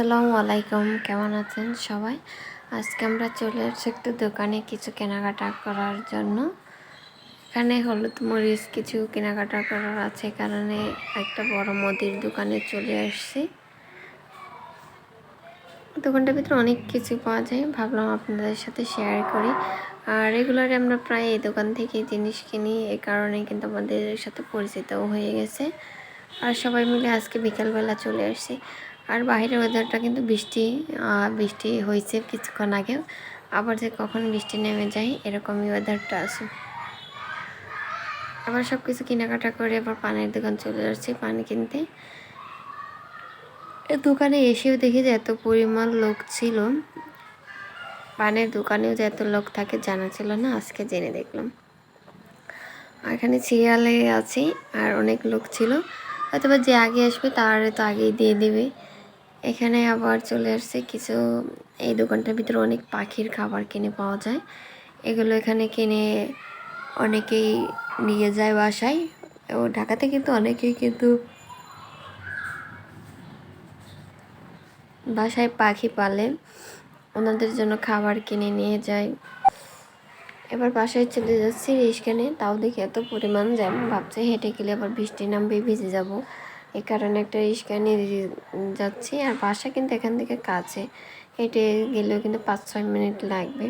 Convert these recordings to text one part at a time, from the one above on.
আসসালামু আলাইকুম, কেমন আছেন সবাই? আজকে আমরা চলে আসছি একটু দোকানে কিছু কেনাকাটা করার জন্য। এখানে হলুদ মরিচ কিছু কেনাকাটা করার আছে কারণে একটা বড় মুদির দোকানে চলে আসছি। দোকানটার ভিতরে অনেক কিছু পাওয়া যায়, ভাবলাম আপনাদের সাথে শেয়ার করি। আর রেগুলারে আমরা প্রায় এই দোকান থেকে জিনিস কিনি এই কারণে কিন্তু আমাদের সাথে পরিচিতও হয়ে গেছে। আর সবাই মিলে আজকে বিকালবেলা চলে আসছি। আর বাইরের ওয়েদারটা কিন্তু বৃষ্টি বৃষ্টি হয়েছে কিছুক্ষণ আগে। আবার যে কখন বৃষ্টি নেমে যায়, এরকমই ওয়েদারটা আছে। আবার সব কিছু কেনাকাটা করে আবার পানের দোকান চলে যাচ্ছি পানি কিনতে। দোকানে এসেও দেখি যে এত পরিমাণ লোক ছিল। পানের দোকানেও যে এত লোক থাকে জানা ছিল না, আজকে জেনে দেখলাম। এখানে সিরিয়ালে আছি আর অনেক লোক ছিল। হয়তো যে আগে আসবে তার তো আগেই দিয়ে দেবে। এখানে আবার চলে আসছে কিছু, এই দোকানটার ভিতরে অনেক পাখির খাবার কিনে পাওয়া যায়। এগুলো এখানে কিনে অনেকেই নিয়ে যায় বাসায়। ও ঢাকাতে কিন্তু অনেকেই কিন্তু বাসায় পাখি পালে। ওনাদের জন্য খাবার কিনে নিয়ে যায়। এবার বাসায় চলে যাচ্ছি রিস্কা নিয়ে। তাও দেখি এত পরিমাণ যায় ভাবছে হেঁটে গেলে আবার বৃষ্টি নামবে, ভিজে যাব। এই কারণে একটা রিস্কা নিয়ে যাচ্ছি, আর বাসা কিন্তু এখান থেকে কাছে। হেঁটে গেলেও কিন্তু পাঁচ ছয় মিনিট লাগবে।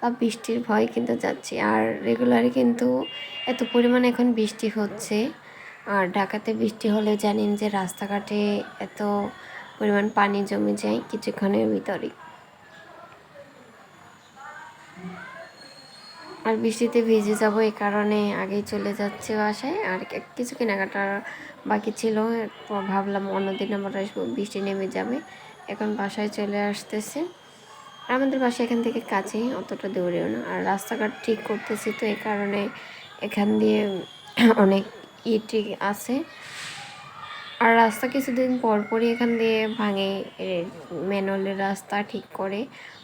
বা বৃষ্টির ভয় কিন্তু যাচ্ছি। আর রেগুলারই কিন্তু এত পরিমাণে এখন বৃষ্টি হচ্ছে। আর ঢাকাতে বৃষ্টি হলে জানেন যে রাস্তাঘাটে এত পরিমাণ পানি জমে যায় কিছুক্ষণের ভিতরেই। আর বৃষ্টিতে ভিজে যাব এই কারণে আগেই চলে যাচ্ছে বাসায়। আর কিছু কেনাকাটার বাকি ছিল। ভাবলাম অন্যদিন আমার বৃষ্টি নেমে যাবে। এখন বাসায় চলে আসতেছে। আমাদের বাসা এখান থেকে কাছেই, অতটা দৌড়েও না। আর রাস্তাঘাট ঠিক করতেছি তো এই কারণে এখান দিয়ে অনেক ইটি আছে। আর রাস্তা কিছুদিন পর পরই এখান দিয়ে ভাঙে। ম্যানুয়ালের রাস্তা ঠিক করে,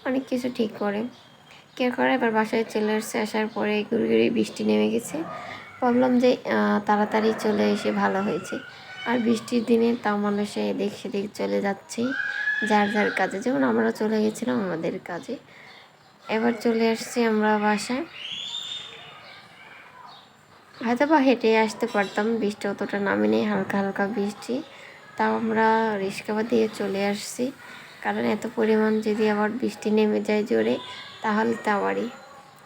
অনেক কিছু ঠিক করে। কে করে, এবার বাসায় চলে আসছে। আসার পরে ঘুরে বৃষ্টি নেমে গেছে। ভাবলাম যে তাড়াতাড়ি চলে এসে ভালো হয়েছে। আর বৃষ্টির দিনে তাও মানুষে এদিক সেদিক চলে যাচ্ছে যার যার কাজে। যেমন আমরা চলে গেছিলাম আমাদের কাজে। এবার চলে আসছি আমরা বাসায়। হয়তো বা হেঁটে আসতে পারতাম, বৃষ্টি অতটা নামে নেই, হালকা হালকা বৃষ্টি। তাও আমরা রিক্সা দিয়ে চলে আসছি। কারণ এত পরিমাণ যদি আবার বৃষ্টি নেমে যায় জোরে তাহলে তাওয়ারি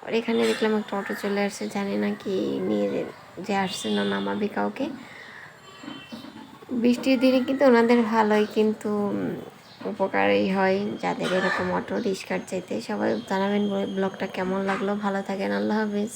আর এখানে দেখলাম একটা অটো চলে আসছে, জানি না কি নিয়ে যে আসছে না নামাবে কাউকে। বৃষ্টির দিনে কিন্তু ওনাদের ভালোই, কিন্তু উপকারই হয় যাদের এরকম অটো রিক্সার চাইতে। সবাই জানাবেন ব্লগটা কেমন লাগল? ভালো থাকেন, আল্লাহ হাফিজ।